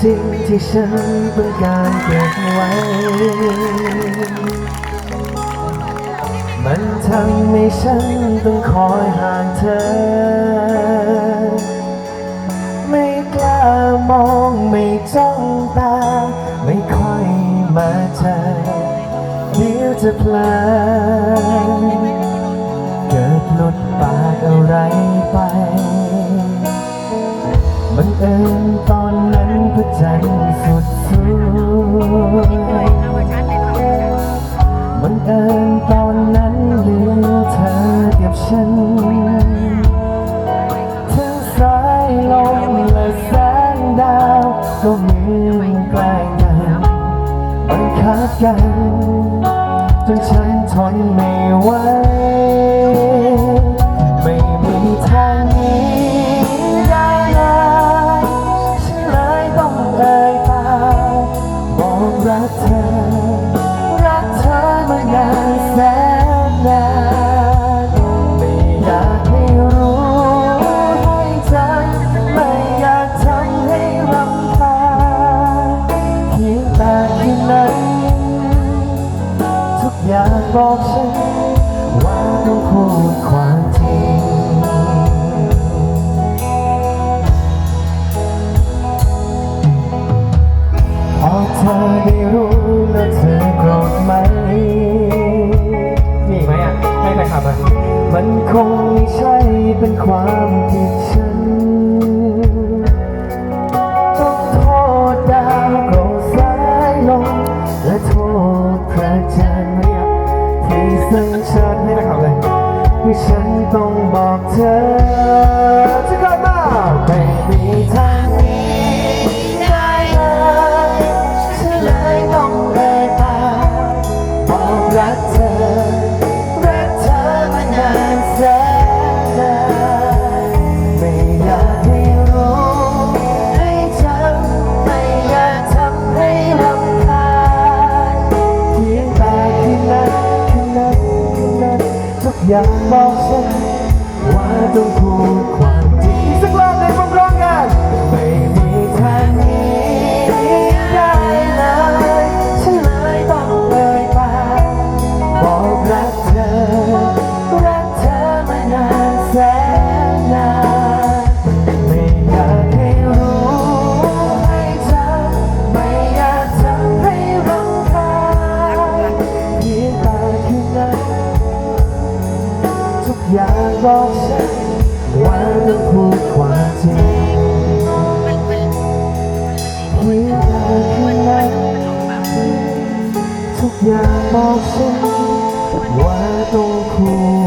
ที่ฉันต้องการเก็บไว้ มันทำให้ฉันต้องคอยห่างเธอ ไม่กล้ามองไม่จ้องตา ไม่ค่อยมาเจอเดี๋ยวจะเพลอเกิดหลุดปากอะไรไปบังเอิญตอ นนั้นพระจันทร์สุดสวยบังเอิญตอนนั้นเหลือเธอกับฉันทั้งสายลมและแสงดาวก็มีใกล้กันบังคับกันจนฉันทนไม่ไหว อยางบอกฉันว่าต้องพูดความจริงพอเธอได้รู้แล้วเธอโกรธไหมมีไหมอะให้ไปขับอะมันคงไม่ใช่เป็นความผิดฉัน ที่สั่งฉันให้นะครับเลยว่าฉันต้องบอกเธอ อย่างบอกฉันว่าต้องพูดความ บอกฉันว่าต้องพูดความจริงเพียงแต่คืนนั้นทุกอย่างบอกฉันว่าต้องคู่